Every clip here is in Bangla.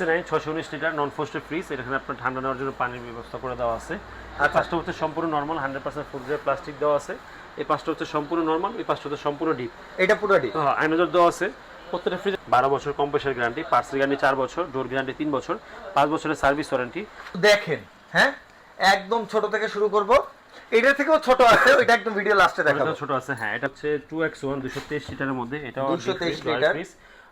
সিক্স নাইন ছশো উনিশ লিটার নন ফোস্টের ফ্রিজ এখানে আপনার ঠান্ডা নেওয়ার জন্য পানির ব্যবস্থা করে দেওয়া আছে। আর আচ্ছা। পাঁচটা হচ্ছে সম্পূর্ণ normal hundred percent food grade plastic দেওয়া আছে। এই পাঁচটা হচ্ছে সম্পূর্ণ নর্মাল এই পাঁচটা হচ্ছে সম্পূর্ণ ডিপ এটা পুরোটি আইনজর দেওয়া আছে। প্রত্যেকটা ফ্রিজ বারো বছর কম্প্রেসার গ্যারান্টি পার্সেল গ্যারান্টি চার বছর ডোর গ্যারান্টি তিন বছর পাঁচ বছরের সার্ভিস ওয়ারেন্টি দেখেন হ্যাঁ? একদম ছোট থেকে শুরু করব। এটা থেকেও ছোট আছে ওইটা একদম ভিডিও লাস্টে দেখাবো। ছোট আছে হ্যাঁ এটা হচ্ছে টু এক্স ওয়ান দুশো তেইশ লিটারের মধ্যে এটা 223 লিটার।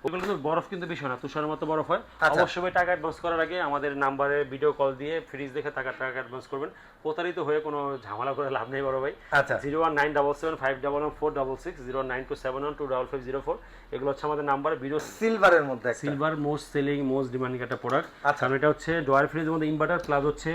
ওগুলো কিন্তু বরফ কিন্তু বিষয় না তুষারের মতো বরফ হয়। আচ্ছা। অবশ্যই টাকা অ্যাডভান্স করার আগে আমাদের নাম্বারে ভিডিও কল দিয়ে ফ্রিজ দেখে টাকা টাকা অ্যাডভান্স করবেন। প্রতারিত হয়ে কোনো ঝামেলা করে লাভ নেই বড় ভাই। আচ্ছা। Zero one nine double seven five double one four double six zero nine two seven one two double five zero four এগুলো হচ্ছে আমাদের নাম্বার ভিডিও সিলভারের মধ্যে silver most selling most demanding একটা প্রোডাক্ট আচ্ছা। কারণ এটা হচ্ছে ডয়ার ফ্রিজের মধ্যে ইনভার্টার প্লাস হচ্ছে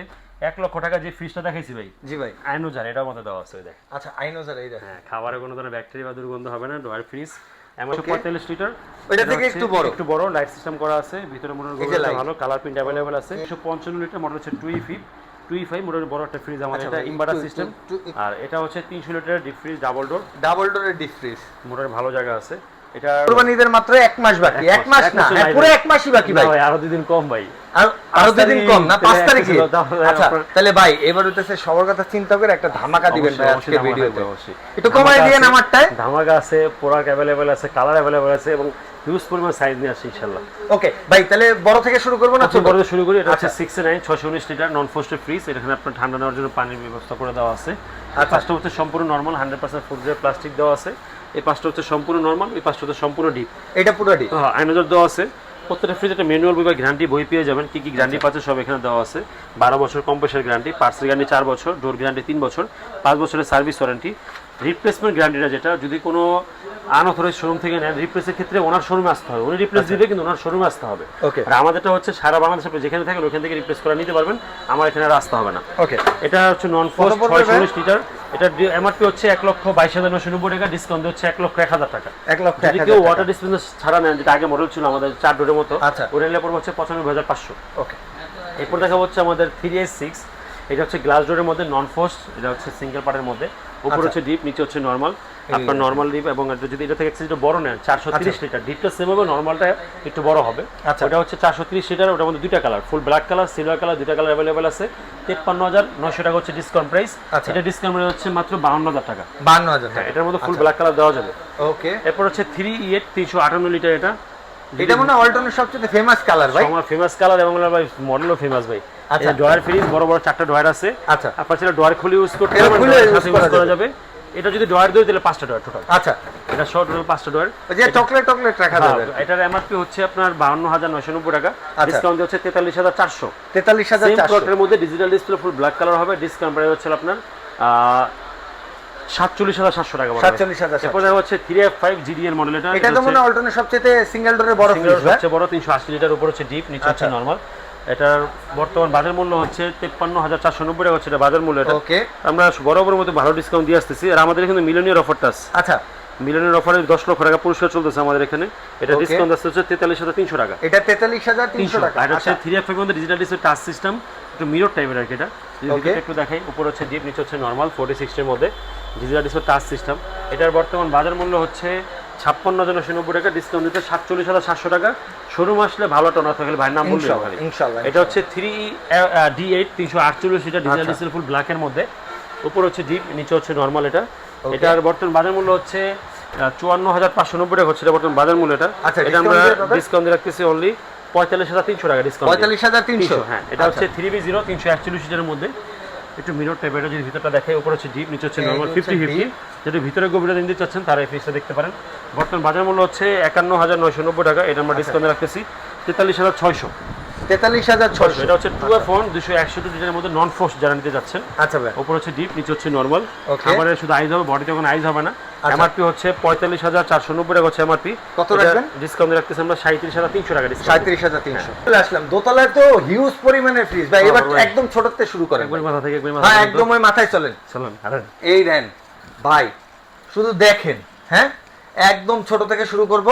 এক লক্ষ টাকা যে ফ্রিজটা দেখাইছি ভাই। জি ভাই। আইনো জান এটার মধ্যে দেওয়া আছে দেখ। আচ্ছা আইনো স্যার এই দেখেন হ্যাঁ খাবারে কোনো ধরনের ব্যাকটেরিয়া বা দুর্গন্ধ হবে না ডয়ার ফ্রিজ এমন পঁয়তাল্লিশ লিটার ওইটা থেকে একটু বড়। একটু বড় লাইট সিস্টেম করা আছে ভিতরে মোটর। ভালো কালার প্রিন্ট অ্যাভেলেবল আছে। একশো পঞ্চান্ন লিটার মোটর হচ্ছে টুই ফিপ টুই ফাইভ মোটর বড় একটা ফ্রিজ আমাদের আচ্ছা এটা ইনভার্টার সিস্টেম একটু- একটু- আর এটা হচ্ছে তিনশো litre deep fridge double door double ডোরের ডিপ ফ্রিজ ভালো জায়গা আছে। এটা মাত্র এক মাস বাকি। এক মাস, না হ্যাঁ, পুরো এক মাসই বাকি ভাই। আরও কম ভাই। আরও কম না পাঁচ তারিখে। আচ্ছা তাহলে ভাই এবার হইতেছে সবার কথা চিন্তা করে একটা ধামাকা দিবেন ভাই আজকে ভিডিওতে। একটু কমাই দিয়েন আমারটায়। ধামাকা আছে প্রোডাক্ট অ্যাভেলেবেল আছে কালার অ্যাভেলেবেল আছে এবং হিউজ পরিমাণ সাইজ নিয়ে আসছে ইনশাল্লাহ ওকে ভাই তাহলে বড় থেকে শুরু করব না আচ্ছা বড় শুরু করি এটা হচ্ছে আচ্ছা। সিক্স নাইন ছশো উনিশ লিটার নন ফোস্টের ফ্রিজ এখানে আপনার ঠান্ডা নেওয়ার জন্য পানির ব্যবস্থা করে দেওয়া আছে। আর আচ্ছা। হচ্ছে সম্পূর্ণ normal hundred percent food grade plastic দেওয়া আছে। এই পাঁচটা হচ্ছে সম্পূর্ণ নর্মাল এই পাঁচটা হচ্ছে সম্পূর্ণ ডিপ এটা পুরো ডিপ হ্যাঁ আইনজর দেওয়া আছে। প্রত্যেকটা ফ্রিজ একটা ম্যানুয়াল বই বা গ্যারান্টি বই পেয়ে যাবেন। কি কি গ্যারান্টি পাচ্ছে সব এখানে দেওয়া আছে। বারো বছর কম্প্রেসার গ্যারান্টি পার্সেল গ্যারান্টি চার বছর ডোর গ্যারান্টি তিন বছর পাঁচ বছরের সার্ভিস ওয়ারেন্টি রিপ্লেসমেন্ট গ্যারান্টিটা যেটা যদি কোনো আনঅথরাইজ শোরুম থেকে নেন রিপ্লেসের ক্ষেত্রে ওনার শোরুমে আসতে হবে। উনি রিপ্লেস দিবে কিন্তু ওনার শোরুমে আসতে হবে। ওকে। আর আমাদেরটা হচ্ছে সারা বাংলাদেশে আপনি যেখানে থাকেন ওখান থেকে রিপ্লেস করে নিতে পারবেন। আমার এখানে আর আসতে হবে না। ওকে। এটা হচ্ছে নন ফোস্ট ছয়শো ভাই? উনিশ লিটার এটা এমআরপি হচ্ছে এক লক্ষ বাইশ হাজার নশো নব্বই টাকা ডিসকাউন্ট হচ্ছে এক লক্ষ এক হাজার টাকা। এক লক্ষ যদি কেউ ওয়াটার ডিসপেন্সার ছাড়া নেন যেটা আগে মডেল ছিল আমাদের চার ডোরের মতো আচ্ছা। ওটা নিলে পড়বে হচ্ছে পঁচানব্বই হাজার পাঁচশো। ওকে। এরপর দেখা হচ্ছে আমাদের থ্রি এস সিক্স এটা হচ্ছে গ্লাস ডোরের মধ্যে নন ফোস্ট এটা হচ্ছে সিঙ্গেল পার্টের মধ্যে। উপর আচ্ছা। হচ্ছে ডিপ নিচে হচ্ছে নর্মাল আপনার নর্মাল ডিপ এবং এটা যদি এটা থেকে একটু বড় নেন চারশো তিরিশ লিটার। ডিপটা সেম হবে নর্মালটা একটু বড় হবে। আচ্ছা। ওটা হচ্ছে চারশো তিরিশ লিটার ওটার মধ্যে দুইটা colour full black colour silver colour দুইটা কালার অ্যাভেলেবেল আছে। তেপ্পান্ন হাজার নশো টাকা হচ্ছে ডিসকাউন্ট প্রাইস আচ্ছা। এটা ডিসকাউন্ট হচ্ছে মাত্র বাউন্ন হাজার টাকা। বান্ন হাজার হ্যাঁ টাকা। এটার মধ্যে আচ্ছা। ফুল ব্ল্যাক কালার দেওয়া যাবে। ওকে এরপর হচ্ছে থ্রি ইয়েট তিনশো আটান্ন লিটার এটা। এটা মনে হয় অল্টনের সবচেয়ে ফেমাস কালার ভাই। আমার ফেমাস কালার এবং ভাই মডেলও ফেমাস ভাই। আচ্ছা। আচ্ছা। ডয়ার ফ্রিজ বড় বড় চারটা ডয়ার আছে। আচ্ছা। আপনার ছেলে ডয়ার খুলে ইউজ করতে ডয়ার করা যাবে। এটা যদি ডয়ার দিই তাহলে পাঁচটা ডয়ার টোটাল আচ্ছা। এটা শর্ট টোটাল পাঁচটা ডয়ার যে চকলেট টকলেট রাখা যাবে। এটার এমআরপি হচ্ছে আপনার বাহান্ন হাজার নয়শো নব্বই টাকা। আচ্ছা। ডিসকাউন্ট হচ্ছে তেতাল্লিশ হাজার চারশো। তেতাল্লিশ হাজার মধ্যে digital display full black colour হবে। ডিসকাউন্ট প্রাইস হচ্ছে আপনার সাতচল্লিশ হাজার সাতশো টাকা সাতচল্লিশ হাজার এরপর হচ্ছে three F five GDL model এটা। এটা তো মনে অল্টনের সবচেয়ে সিঙ্গেল ডোরের বড় সবচেয়ে বড় তিনশো আশি লিটার উপর হচ্ছে ডিপ নিচে হচ্ছে আচ্ছা। নর্মাল এটার বর্তমান বাজার মূল্য হচ্ছে তেপ্পান্ন হাজার চারশো নব্বই টাকা হচ্ছে এটা বাজার মূল্য। এটা আমরা বরাবর মতো ভালো ডিসকাউন্ট দিয়ে আসতেছি। আর আমাদের এখানে মিলনীয় অফারটা আছে। আচ্ছা। মিলনের অফারে দশ লক্ষ টাকা পুরস্কার চলতেছে আমাদের এখানে। এটা ডিসকাউন্ট আসতে হচ্ছে তেতাল্লিশ হাজার তিনশো টাকা। এটা তেতাল্লিশ হাজার তিনশো টাকা। এটা হচ্ছে আচ্ছা। থ্রি এফ মধ্যে ডিজিটাল ডিসপ্লে টাচ সিস্টেম একটু মিরর টাইপের আর কি এটা। যদি একটু দেখাই উপর হচ্ছে ডিপ নিচে হচ্ছে নর্মাল ফোর্টি সিক্সটির মধ্যে ডিজিটাল ডিসপ্লে টাচ সিস্টেম এটার বর্তমান বাজার মূল্য হচ্ছে ছাপ্পান্ন হাজার নশো নব্বই টাকা ডিসকাউন্ট দিতে সাতচল্লিশ হাজার সাতশো টাকা। শোরুম আসলে ভালো টোনা থাকলে ভাইয়ের নাম বললে এটা হচ্ছে থ্রি ডি এইট তিনশো আটচল্লিশ লিটার ডিজিটাল আচ্ছা। ডিসপ্লে ফুল ব্ল্যাকের মধ্যে। উপর হচ্ছে ডিপ নিচে হচ্ছে নর্মাল এটা. এটার বর্তমান বাজার মূল্য হচ্ছে চুয়ান্ন হাজার পাঁচশো নব্বই টাকা হচ্ছে বর্তমান বাজার মূল্য এটা আচ্ছা, এটা আমরা? ডিসকাউন্ট দিয়ে রাখতেছি অনলি পঁয়তাল্লিশ হাজার তিনশো টাকা ডিসকাউন্ট পঁয়তাল্লিশ হাজার তিনশো? হ্যাঁ। এটা হচ্ছে থ্রি বি জিরো তিনশো একচল্লিশ লিটারের মধ্যে। একটু মিরর টাইপ এটা যদি ভিতরটা দেখে উপরে হচ্ছে ডিপ নিচে হচ্ছে নর্মাল ফিফটি ফিফটি যদি ভিতরে গভীরতা নিতে চাচ্ছেন তারা এই ফিসটা দেখতে পারেন। বর্তমান বাজার মূল্য হচ্ছে একান্ন হাজার নয়শো নব্বই টাকা এটা আমরা ডিসকাউন্টে রাখতেছি তেতাল্লিশ হাজার ছয়শো। তেতাল্লিশ হাজার ছয়শো। এটা হচ্ছে টু এফ ওয়ান দুশো একষট্টি লিটারের মধ্যে নন ফোর্স যারা নিতে যাচ্ছেন। আচ্ছা ভাই। উপর হচ্ছে ডিপ নিচে হচ্ছে নর্মাল খাবারে শুধু আইজ হবে বডিতে কোনো আইজ হবে না। আচ্ছা। এমআরপি হচ্ছে পঁয়তাল্লিশ হাজার চারশো নব্বই টাকা হচ্ছে এমআরপি কত রাখবেন? ডিসকাউন্ট রাখতেছি আমরা সাঁত্রিশ হাজার তিনশো টাকা সাঁত্রিশ হাজার তিনশো। চলে আসলাম। দোতলায় তো হিউজ পরিমাণের ফ্রিজ ভাই হ্যাঁ, এবার। একদম ছোটতে শুরু করেন মাথা থেকে হ্যাঁ একদম ওই মাথায় চলেন। চলুন এই ভাই শুধু দেখেন হ্যাঁ? একদম ছোট থেকে শুরু করব।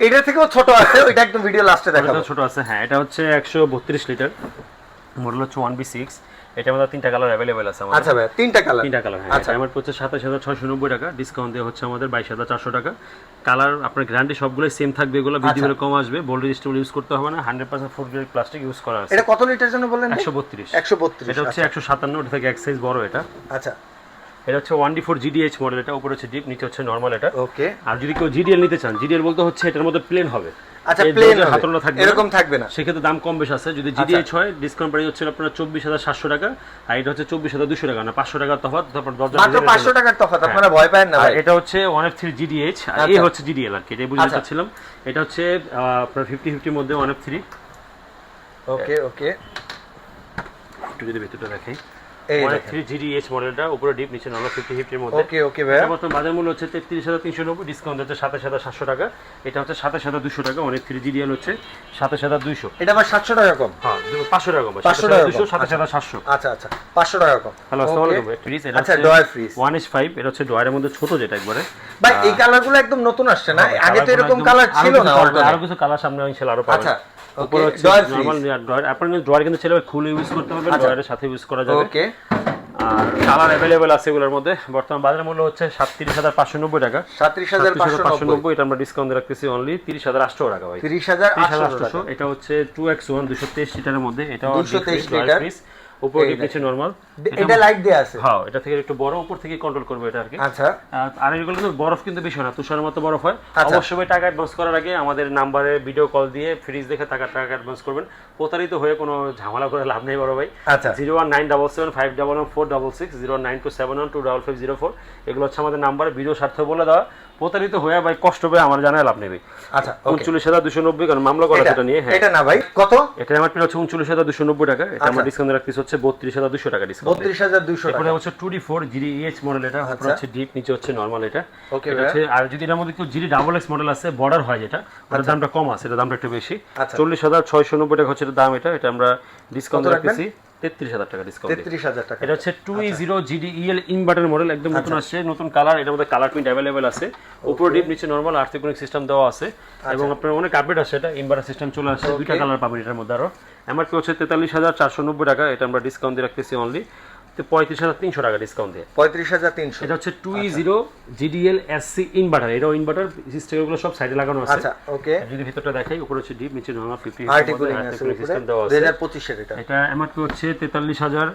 এটা থেকেও ছোট আছে ওইটা একদম ভিডিও লাস্টে দেখাবো। এটা ছোট আছে হ্যাঁ এটা হচ্ছে একশো বত্রিশ লিটার মডেল হচ্ছে ওয়ান বি সিক্স এটা আমাদের তিনটা কালার অ্যাভেলেবেল আছে আমাদের। আচ্ছা ভাই তিনটা কালার তিনটা কালার হ্যাঁ আচ্ছা। আচ্ছা আমার হচ্ছে সাতাশ হাজার ছয়শো নব্বই টাকা ডিসকাউন্ট দিয়ে হচ্ছে আমাদের বাইশ হাজার চারশো টাকা। কালার আপনার গ্যারান্টি সবগুলো সেম থাকবে এগুলো আচ্ছা। বিধি কম আসবে বোল্ড রেজিস্টেবল ইউজ করতে হবে না hundred percent food grade plastic use করা আছে। এটা কত লিটার জন্য বললেন একশো বত্রিশ। একশো বত্রিশ এটা হচ্ছে একশো সাতান্ন ওটা থেকে এক সাইজ বড় এটা। আচ্ছা। এটা হচ্ছে one D four GDH model এটা উপরে হচ্ছে ডিপ নিচে হচ্ছে নর্মাল এটা। ওকে আর যদি কেউ জিডিএল নিতে চান জিডিএল বলতে হচ্ছে এটার মধ্যে প্লেন হবে। আচ্ছা এর প্লেন হাতলটা থাকবে না। এরকম থাকবে না। সেক্ষেত্রে দাম কম বেশ আছে। যদি জিডিএইচ হয় ডিসকাউন্ট প্রাইস হচ্ছে আপনার চব্বিশ হাজার সাতশো টাকা আর এটা হচ্ছে চব্বিশ হাজার দুশো টাকা না পাঁচশো টাকার তফাৎ তারপর দরজা মাত্র পাঁচশো টাকার তফাৎ আপনারা ভয় পায় না এটা হচ্ছে ওয়ান এফ থ্রি জিডিএইচ আর আচ্ছা। হচ্ছে জিডিএল আর কি বুঝতে আচ্ছা। চাচ্ছিলাম এটা হচ্ছে আপনার ফিফটি ফিফটির মধ্যে one F three okay okay একটু যদি ভেতরটা দেখাই ওয়ান এফ দেখেন। মডেলটা উপরে ডিপ নিচে নর্মাল ফিফটি ফিফটির মধ্যে। ওকে ওকে ভাইয়া। বর্তমান বাজার মূল্য হচ্ছে তেত্রিশ হাজার তিনশো নব্বই ডিসকাউন্ট হচ্ছে সাতাশ হাজার সাতশো টাকা। এটা হচ্ছে সাতাশ হাজার দুশো টাকা অনেক থ্রি জিডিএল হচ্ছে সাতাশ হাজার দুইশো। এটা আবার সাতশো টাকা কম? হ্যাঁ পাঁচশো টাকা কম 500 টাকা দুশো সাতাশ হাজার সাতশো। আচ্ছা আচ্ছা পাঁচশো টাকা কম। হ্যালো আসসালামু আলাইকুম ফ্রিজ এটা আচ্ছা drawer fridge one S five এটা হচ্ছে ডয়ারের মধ্যে ছোট যেটা একবারে। ভাই এই কালারগুলো একদম নতুন আসছে না? হ্যাঁ, আগে তো এরকম কালার ছিল আরও না কিছু আরও কিছু কালার সামনে ইনশাআল্লাহ আরও পাবেন আচ্ছা উপরে হচ্ছে নরমাল ড্রয়ার আপনার ডয়ার কিন্তু ছেলে খুলে ইউজ করতে পারবেন ড্রয়ারের সাথে ইউজ করা যাবে। ওকে আর কালার অ্যাভেলেবেল আছে এগুলোর মধ্যে। বর্তমান বাজার মূল্য হচ্ছে সাতত্রিশ হাজার পাঁচশো নব্বই টাকা। সাতত্রিশ হাজার পাঁচশো পাঁচশো নব্বই এটা আমরা ডিসকাউন্ট রাখতেছি অনলি তিরিশ হাজার আটশো টাকা ভাই। তিরিশ হাজার আটশো এটা হচ্ছে টু এক্স ওয়ান দুশো তেইশ লিটারের মধ্যে। এটা 223 লিটার। উপরে ডিপ নিচে নর্মাল এটা লাইট আছে। হ্যাঁ এটা থেকে একটু বড় উপর থেকে কন্ট্রোল করবে এটা আর কি। আচ্ছা। আর এগুলো কিন্তু বরফ কিন্তু বেশি না তুষারের মতো বরফ হয়। আচ্ছা। অবশ্যই টাকা অ্যাডভান্স করার আগে আমাদের নাম্বারে ভিডিও কল দিয়ে ফ্রিজ দেখে টাকা টাকা অ্যাডভান্স করবেন। প্রতারিত হয়ে কোনো ঝামেলা করে লাভ নেই বড় ভাই। আচ্ছা। Zero one nine double seven five double one four double six zero nine two seven one two double five zero four এগুলো হচ্ছে আমাদের নাম্বার ভিডিও স্বার্থ বলে দেওয়া। প্রতারিত হয়ে ভাই কষ্ট পেয়ে আমার জানায় লাভ নেবে আচ্ছা উনচল্লিশ হাজার দুশো নব্বই কারণ মামলা করা সেটা নিয়ে হ্যাঁ। এটা না ভাই কত? এটা আমার প্রিয় হচ্ছে উনচল্লিশ হাজার দুশো নব্বই টাকা এটা আমার আচ্ছা। ডিসকাউন্ট রাখতেছি হচ্ছে বত্রিশ হাজার দুশো টাকা ডিসকাউন্ট বত্রিশ হাজার এরপরে টাকা। হচ্ছে two D four GD H model এটা উপরে আচ্ছা। হচ্ছে ডিপ নিচে হচ্ছে নর্মাল এটা। হচ্ছে আর যদি এটার মধ্যে কেউ জিডি ডাবল এক্স মডেল আছে বর্ডার হয় যেটা ওটার দামটা কম আছে এটা দামটা একটু বেশি। আচ্ছা। চল্লিশ হাজার ছয়শো নব্বই টাকা হচ্ছে দাম এটা এটা আমরা ডিসকাউন্ট রাখতেছি। তেত্রিশ হাজার টাকা ডিসকাউন্ট তেত্রিশ হাজার টাকা। এটা হচ্ছে two zero GD EL inverter model একদম নতুন আসছে নতুন কালার এটার মধ্যে কালার প্রিন্ট অ্যাভেলেবেল আছে। উপরে ডিপ নিচে নর্মাল আর্থিক সিস্টেম দেওয়া আছে। এবং আপনার অনেক আপডেট আছে এটা ইনভার্টার সিস্টেম চলে আসছে দুইটা কালার পাবেন এটার মধ্যে আরও। এমআরপি হচ্ছে তেতাল্লিশ হাজার চারশো নব্বই টাকা এটা আমরা ডিসকাউন্ট দিয়ে রাখতেছি অনলি পঁয়ত্রিশ হাজার তিনশো টাকা ডিসকাউন্ট দিয়ে। পঁয়ত্রিশ হাজার তিনশো। এটা হচ্ছে two zero GDL SC inverter এটাও ইনভার্টার সিস্টেমগুলো সব সাইডে লাগানো আছে। আচ্ছা ওকে যদি ভিতরটা দেখাই উপরে হচ্ছে ডিপ নিচে নর্মাল ফিফটি সিস্টেম দেওয়া আছে। হাজার পঁচিশের এটা। এটা এমআরপি হচ্ছে তেতাল্লিশ হাজার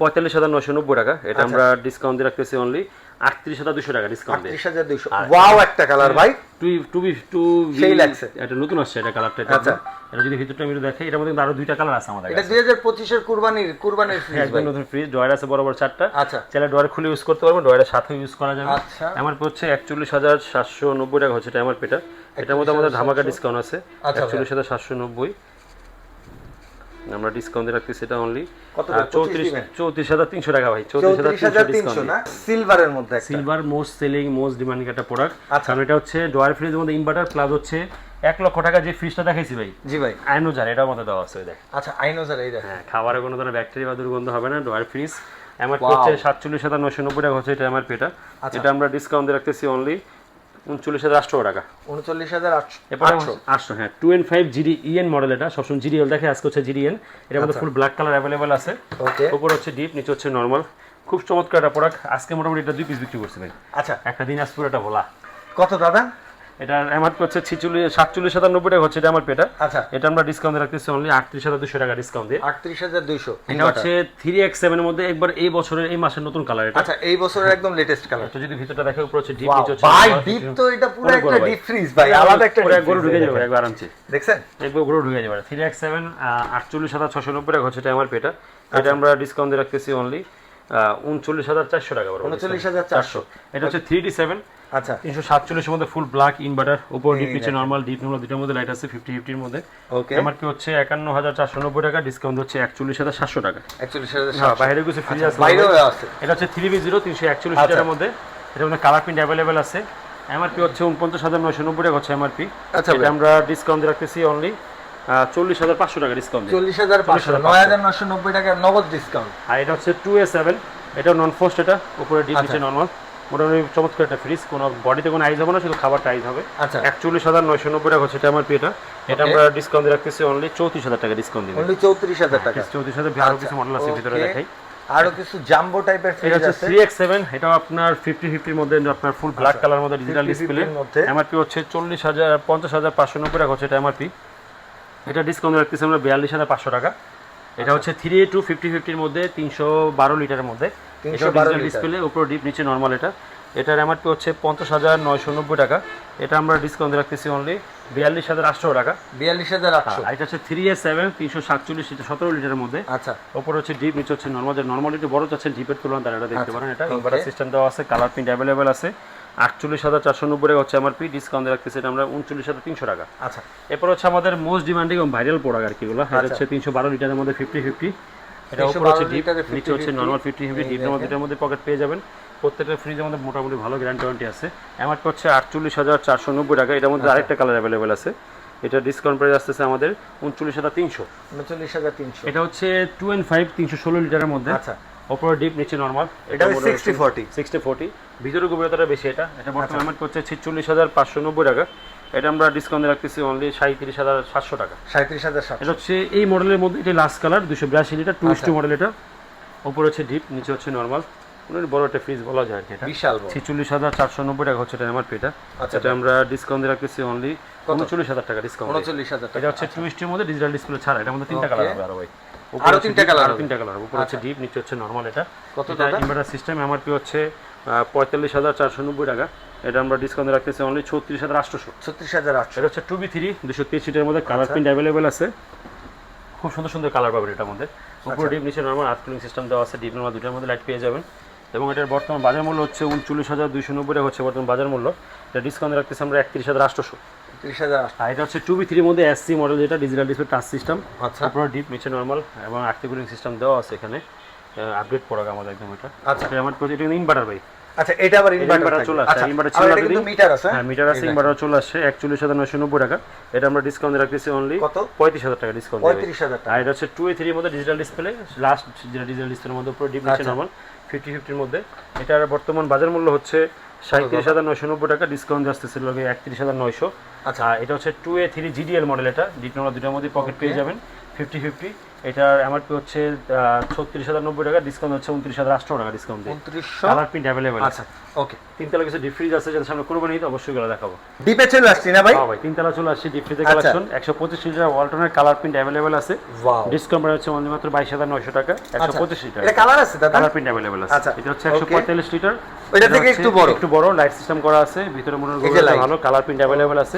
পঁয়তাল্লিশ হাজার নশো নব্বই টাকা। এটা আমরা ডিসকাউন্ট দিয়ে রাখতেছি অনলি আটত্রিশ হাজার দুশো টাকা ডিসকাউন্ট আটত্রিশ হাজার দুইশো। ওয়াও একটা কালার ভাই। টু টু টু সেই লাগছে। এটা নতুন আসছে এটা কালারটা আচ্ছা। এটা যদি ভিতরটা আমি একটু এটার মধ্যে আরও দুইটা কালার আছে আমাদের এটা দুই হাজার পঁচিশের কুরবানির কুরবানির ফ্রিজ ভাই। নতুন ফ্রিজ ডয়ার আছে বড় চারটা। আচ্ছা। চাইলে ডয়ার খুলে ইউজ করতে পারবেন ডয়ারের সাথে ইউজ করা যাবে। আচ্ছা। এমআরপি হচ্ছে একচল্লিশ হাজার সাতশো নব্বই টাকা হচ্ছে এটা এমআরপি এটা এটার মধ্যে আমাদের ধামাকা ডিসকাউন্ট আছে। আচ্ছা, একচল্লিশ হাজার সাতশো নব্বই। আমরা ডিসকাউন্ট রাখতেছি এটা অনলি কত করে? চৌত্রিশ 25 দিবেন? চৌত্রিশ হাজার তিনশো টাকা ভাই চৌত্রিশ চৌত্রিশ হাজার হাজার তিনশো তিনশো না? সিলভারের মধ্যে একটা। Silver most selling most demanding একটা প্রোডাক্ট আচ্ছা। কারণ এটা হচ্ছে ডয়ার ফ্রিজের মধ্যে ইনভার্টার প্লাস হচ্ছে এক লক্ষ টাকা যে ফ্রিজটা দেখাইছি ভাই। জি ভাই। আইনোজার এটার মধ্যে দেওয়া আছে দেখ আচ্ছা আইনোজার এই দেখেন। হ্যাঁ খাবারে কোনো ধরনের ব্যাকটেরিয়া বা দুর্গন্ধ হবে না ডয়ার ফ্রিজ আমার হচ্ছে সাতচল্লিশ হাজার নশো নব্বই টাকা হচ্ছে এটা আমার পেটা। আচ্ছা। এটা আমরা ডিসকাউন্ট রাখতেছি অনলি উনচল্লিশ হাজার আটশো টাকা। উনচল্লিশ হাজার আটশো আটশো। হ্যাঁ। Two N five GD EN model এটা সবসময় জিডিএল দেখে আজকে হচ্ছে জিডিএন এটার মধ্যে ফুল ব্ল্যাক কালার অ্যাভেলেবেল আছে। ওকে হচ্ছে ডিপ নিচে হচ্ছে নর্মাল খুব চমৎকার একটা প্রোডাক্ট আজকে মোটামুটি এটা দুই পিস বিক্রি করছে ভাই। আচ্ছা। একটা দিনাজপুর এটা ভোলা। কত দাদা? এটা এমআরপি হচ্ছে ছিচল্লিশ সাতচল্লিশ হাজার নব্বই টাকা হচ্ছে এটা আমার পেটা। আচ্ছা। এটা আমরা ডিসকাউন্ট রাখতেছি অনলি আটত্রিশ হাজার দুশো টাকা ডিসকাউন্ট দিয়ে। আটত্রিশ হাজার দুইশো এটা হচ্ছে থ্রি এক্স সেভেনের মধ্যে একবার এই বছরের এই মাসের নতুন কালার এটা। আচ্ছা এই বছরের একদম লেটেস্ট কালার তো যদি ভিতরটা দেখে উপরে হচ্ছে ডিপ নিচে হচ্ছে ভাই ডিপ তো এটা পুরো একটা ডিপ ফ্রিজ ভাই আলাদা একটা পুরো গরু ঢুকে যাবে একবার আরামসে দেখছেন? একবার গরু ঢুকে যাবে। থ্রি এক্স সেভেন আটচল্লিশ হাজার ছশো নব্বই টাকা হচ্ছে এটা আমার পেটা। আচ্ছা। এটা আমরা ডিসকাউন্ট দিয়ে রাখতেছি অনলি উনচল্লিশ হাজার চারশো টাকা উনচল্লিশ হাজার চারশো। এটা হচ্ছে থ্রি ডি সেভেন আচ্ছা। তিনশো সাতচল্লিশের মধ্যে ফুল ব্ল্যাক ইনভার্টার উপর ডিপ নিচে নর্মাল ডিপ নর্মাল দুটার মধ্যে লাইট আছে ফিফটি ফিফটির মধ্যে। ওকে এমআরপি হচ্ছে একান্ন হাজার চারশো নব্বই টাকা ডিসকাউন্ট হচ্ছে একচল্লিশ হাজার সাতশো টাকা। একচল্লিশ হাজার বাইরে কিছু ফ্রি আছে। বাইরেও আছে। এটা হচ্ছে থ্রি বি জিরো তিনশো একচল্লিশ আচ্ছা। টাকার মধ্যে। এটার মধ্যে কালার প্রিন্ট অ্যাভেলেবেল আছে। এমআরপি হচ্ছে উনপঞ্চাশ হাজার নয়শো নব্বই টাকা হচ্ছে এমআরপি আচ্ছা এটা আমরা ডিসকাউন্ট রাখতেছি অনলি চল্লিশ হাজার পাঁচশো টাকা ডিসকাউন্ট চল্লিশ হাজার পাঁচশো নয় হাজার নশো নব্বই টাকার নগদ ডিসকাউন্ট আর এটা হচ্ছে টু এ সেভেন এটা নন ফোস্ট এটা উপরে ডিপ আচ্ছা। নিচে নর্মাল মোটামুটি চমৎকার একটা ফ্রিজ কোনো বডিতে কোনো আইজ হবে না শুধু খাবারটা আইজ হবে। আচ্ছা। একচল্লিশ হাজার নয়শো নব্বই টাকা হচ্ছে এটা আমার এটা এটা আমরা ডিসকাউন্ট রাখতেছি অনলি চৌত্রিশ হাজার টাকা ডিসকাউন্ট অনলি চৌত্রিশ হাজার টাকা। চৌত্রিশ হাজার আরও কিছু মডেল আছে ভিতরে দেখাই। আরও কিছু জাম্বো টাইপের ফ্রিজ আছে। থ্রি এক্স সেভেন এটাও আপনার মধ্যে আপনার ফুল ব্ল্যাক কালার মধ্যে ডিজিটাল 50 ডিসপ্লে। এমআরপি হচ্ছে চল্লিশ হাজার পঞ্চাশ হাজার পাঁচশো নব্বই টাকা হচ্ছে এটা এমআরপি এটা ডিসকাউন্ট রাখতেছি আমরা বিয়াল্লিশ হাজার পাঁচশো টাকা। এটা হচ্ছে থ্রি টু ফিফটি ফিফটির মধ্যে তিনশো বারো লিটারের মধ্যে। 312 লিটার। ডিসপ্লে উপর ডিপ নিচে নর্মাল এটা। এটার এমআরপি হচ্ছে পঞ্চাশ হাজার নয়শো নব্বই টাকা। এটা আমরা ডিসকাউন্ট রাখতেছি অনলি বিয়াল্লিশ হাজার আটশো টাকা। বিয়াল্লিশ হাজার আটশো। এটা হচ্ছে থ্রি এ সেভেন তিনশো সাতচল্লিশ এটা সতেরো লিটারের মধ্যে। আচ্ছা। ওপর হচ্ছে ডিপ নিচে হচ্ছে নর্মাল যে নর্মাল একটু বড় চাচ্ছেন ডিপের তুলনায় তারা এটা দেখতে আচ্ছা, পারেন। এটা ইনভার্টার সিস্টেম দেওয়া আছে কালার প্রিন্ট অ্যাভেলেবেল আছে। আটচল্লিশ হাজার চারশো নব্বই টাকা হচ্ছে আমার পি ডিসকাউন্ট রাখতেছে এটা আমরা উনচল্লিশ হাজার তিনশো টাকা। আচ্ছা। এরপর হচ্ছে আমাদের মোস্ট ডিমান্ডিং এবং ভাইরাল প্রোডাক্ট আর কি আচ্ছা। হচ্ছে তিনশো বারো লিটারের মধ্যে ফিফটি ফিফটি এটা 312 উপর হচ্ছে ডিপ নিচে হচ্ছে 50-50 নর্মাল ফিফটি ফিফটি ডিপের মধ্যে এটার মধ্যে পকেট পেয়ে যাবেন। প্রত্যেকটা ফ্রিজের মধ্যে মোটামুটি ভালো গ্যারান্টি ওয়ারেন্টি আছে। আমার হচ্ছে আটচল্লিশ হাজার চারশো নব্বই টাকা। এটার আচ্ছা। মধ্যে আরেকটা কালার অ্যাভেলেবেল আছে। এটা ডিসকাউন্ট প্রাইস আসতেছে আমাদের উনচল্লিশ হাজার তিনশো। উনচল্লিশ হাজার তিনশো। এটা হচ্ছে টু অ্যান্ড ফাইভ তিনশো ষোলো লিটারের মধ্যে। আচ্ছা। ওপরে ডিপ নিচে নর্মাল এটা সিক্সটি ফোরটি সিক্সটি ফোর্টি ভিতরে গভীরতাটা বেশি এটা। এটা বর্তমানে আমার করছে ছিচল্লিশ হাজার পাঁচশো নব্বই টাকা। এটা আমরা ডিসকাউন্টে রাখতেছি অনলি সাঁত্রিশ হাজার সাতশো টাকা। সাঁত্রিশ হাজার এটা হচ্ছে এই মডেলের মধ্যে এটা লাস্ট কালার দুশো বিরাশি লিটার টু আচ্ছা। মডেল এটা। ওপরে হচ্ছে ডিপ নিচে হচ্ছে নর্মাল বড় একটা ফ্রিজ বলা যায় এটা। বিশাল ছিচল্লিশ হাজার চারশো নব্বই টাকা হচ্ছে এটা আমার পেটা। আচ্ছা। এটা আমরা ডিসকাউন্টে রাখতেছি অনলি উনচল্লিশ হাজার টাকা ডিসকাউন্ট উনচল্লিশ হাজার টাকা। এটা হচ্ছে টুইস্টের মধ্যে ডিজিটাল ডিসপ্লে ছাড়া। এটার মধ্যে তিনটা কালার হবে আরও ভাই। উপরে আরও তিনটা হবে। তিনটা কালার উপরে হচ্ছে ডিপ নিচে হচ্ছে নর্মাল এটা। কত টাকা? ইনভার্টার সিস্টেম এমআরপি হচ্ছে পঁয়তাল্লিশ হাজার চারশো নব্বই টাকা। এটা আমরা ডিসকাউন্টে রাখতেছি অনলি ছত্রিশ হাজার আটশোশো ছত্রিশ হাজার আটশো। এটা হচ্ছে টু বি থ্রি দুশো তিরিশ সিটের মধ্যে কালার প্রিন্ট অ্যাভেলেবেল আছে। খুব সুন্দর সুন্দর কালার পাবেন এটার মধ্যে। উপরে ডিপ নিচে নর্মাল আর্থ কুলিং সিস্টেম দেওয়া আছে ডিপ নর্মাল দুটার মধ্যে লাইট পেয়ে যাবেন। এবং এটার বর্তমান বাজার মূল্য হচ্ছে উনচল্লিশ হাজার দুইশো নব্বই টাকা হচ্ছে বর্তমান বাজার মূল্য। এটা ডিসকাউন্ট রাখতেছি আমরা একত্রিশ হাজার আটশোশো ত্রিশ হাজার আটশো। আর এটা হচ্ছে টু বি থ্রির মধ্যে এসসি মডেল যেটা ডিজিটাল ডিসপ্লে টাচ সিস্টেম আচ্ছা। আপনার ডিপ নিচে নর্মাল এবং আর্থ কুলিং সিস্টেম দেওয়া আছে এখানে। আপডেট প্রোডাক্ট আমাদের একদম এটা। আচ্ছা। এটা আমার ইনভার্টার ভাই। আচ্ছা এটা আবার ইনভার্টার ইনভার্টার চলে আসছে আচ্ছা ইনভার্টার আর ছিল এটা কিন্তু মিটার আছে হ্যাঁ মিটার আছে ইনভার্টার চলে আসছে একচল্লিশ হাজার নয়শো নব্বই টাকা। এটা আমরা ডিসকাউন্ট রাখতেছি অনলি কত? পঁয়ত্রিশ হাজার টাকা ডিসকাউন্ট পঁয়ত্রিশ হাজার টাকা। আর এটা হচ্ছে টু এ থ্রির মধ্যে ডিজিটাল ডিসপ্লে লাস্ট যেটা ডিজিটাল ডিসপ্লের মধ্যে পুরো ডিপ নিচে আচ্ছা। নর্মাল ফিফটি ফিফটির মধ্যে। এটার বর্তমান বাজার মূল্য হচ্ছে সাঁত্রিশ হাজার নয়শো নব্বই টাকা ডিসকাউন্ট আসতেছিল একত্রিশ হাজার নয়শো। আচ্ছা। এটা হচ্ছে two A three GDL model এটা। ডিট নম্বর দুটার মধ্যে পকেট পেয়ে যাবেন ফিফটি ফিফটি এটার এমআরপি হচ্ছে ছত্রিশ হাজার নব্বই টাকা ডিসকাউন্ট হচ্ছে উনত্রিশ হাজার আটশো টাকা ডিসকাউন্ট দিয়ে। উনত্রিশশো? কালার প্রিন্ট অ্যাভেলেবেল আচ্ছা ওকে তিনতলা কিছু ডিপ ফ্রিজ আছে যাদের সামনে করব নিতে অবশ্যই গুলো দেখাবো। ডিপে চলে আসছি না ভাই? হ্যাঁ ভাই তিনতলা চলে আসছে ডিপ ফ্রিজের আচ্ছা। কালেকশন একশো পঁচিশ লিটার ওয়ালটনের কালার প্রিন্ট অ্যাভেলেবেল আছে। ওয়াও ডিসকাউন্ট হচ্ছে অনলি মাত্র বাইশ হাজার নয়শো টাকা একশো আচ্ছা পঁচিশ লিটার এটা কালার আছে কালার প্রিন্ট অ্যাভেলেবেল আছে। আচ্ছা, এটা হচ্ছে একশো. পঁয়তাল্লিশ লিটার এটা থেকে একটু বড়। একটু বড় লাইট সিস্টেম করা আছে ভিতরে মনে ভালো কালার প্রিন্ট অ্যাভেলেবেল আছে.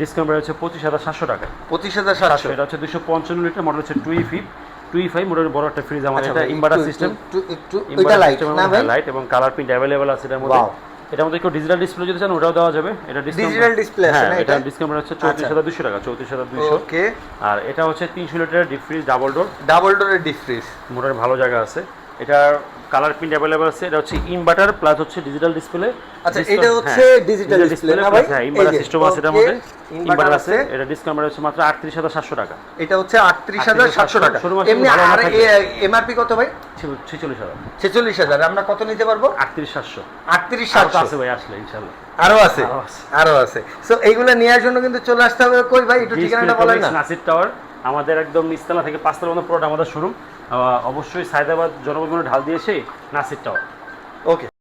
ডিসকাউন্ট হচ্ছে পঁচিশ হাজার সাতশো টাকা। পঁচিশ হাজার সাতশো। এটা হচ্ছে দুশো পঞ্চান্ন লিটার মডেল হচ্ছে টুই ফিফ টুই ফাইভ মোটামুটি বড় একটা ফ্রিজ আমাদের আচ্ছা এটা ইনভার্টার সিস্টেম একটু একটু লাইট না ভাই? লাইট এবং কালার প্রিন্ট অ্যাভেলেবেল আছে এটার মধ্যে। এটার মধ্যে একটু ডিজিটাল ডিসপ্লে যদি চান ওটাও দেওয়া যাবে। এটা Digital হ্যাঁ এটা এটা? ডিসকাউন্ট হচ্ছে চৌত্রিশ আচ্ছা। হাজার দুশো টাকা চৌত্রিশ হাজার দুশো ওকে আর এটা হচ্ছে তিনশো লিটারের deep fridge double door double ডোরের ডিপ ফ্রিজ মোটামুটি ভালো জায়গা আছে। এটার কালার প্রিন্ট অ্যাভেলেবল আছে। এটা হচ্ছে ইনভার্টার প্লাস হচ্ছে ডিজিটাল ডিসপ্লে আচ্ছা, এটা হচ্ছে digital display না ভাই? হ্যাঁ ইনভার্টার সিস্টেম আছে এটার মধ্যে। ইনভার্টার আছে। এটা ডিসকাউন্ট হচ্ছে মাত্র আটত্রিশ হাজার সাতশো টাকা। এটা হচ্ছে আটত্রিশ হাজার সাতশো টাকা। এমনি আর এমআরপি কত ভাই? ছেচল্লিশ হাজার। ছেচল্লিশ হাজার। আমরা কত নিতে পারব? আটত্রিশ সাতশো। আটত্রিশ আরও তো সাতশো আছে ভাই আসলে আছে? আরও আছে। আরও আছে। সো এইগুলো নেওয়ার জন্য কিন্তু চলে আসতে হবে কই ভাই? একটু ঠিকানাটা বলেন না। নাসির টাওয়ার আমাদের একদম নিচতলা থেকে পাঁচতলা মতো পুরোটা আমাদের শোরুম অবশ্যই সায়দাবাদ জনগণ ঢাল দিয়েছে নাসিরটাও ওকে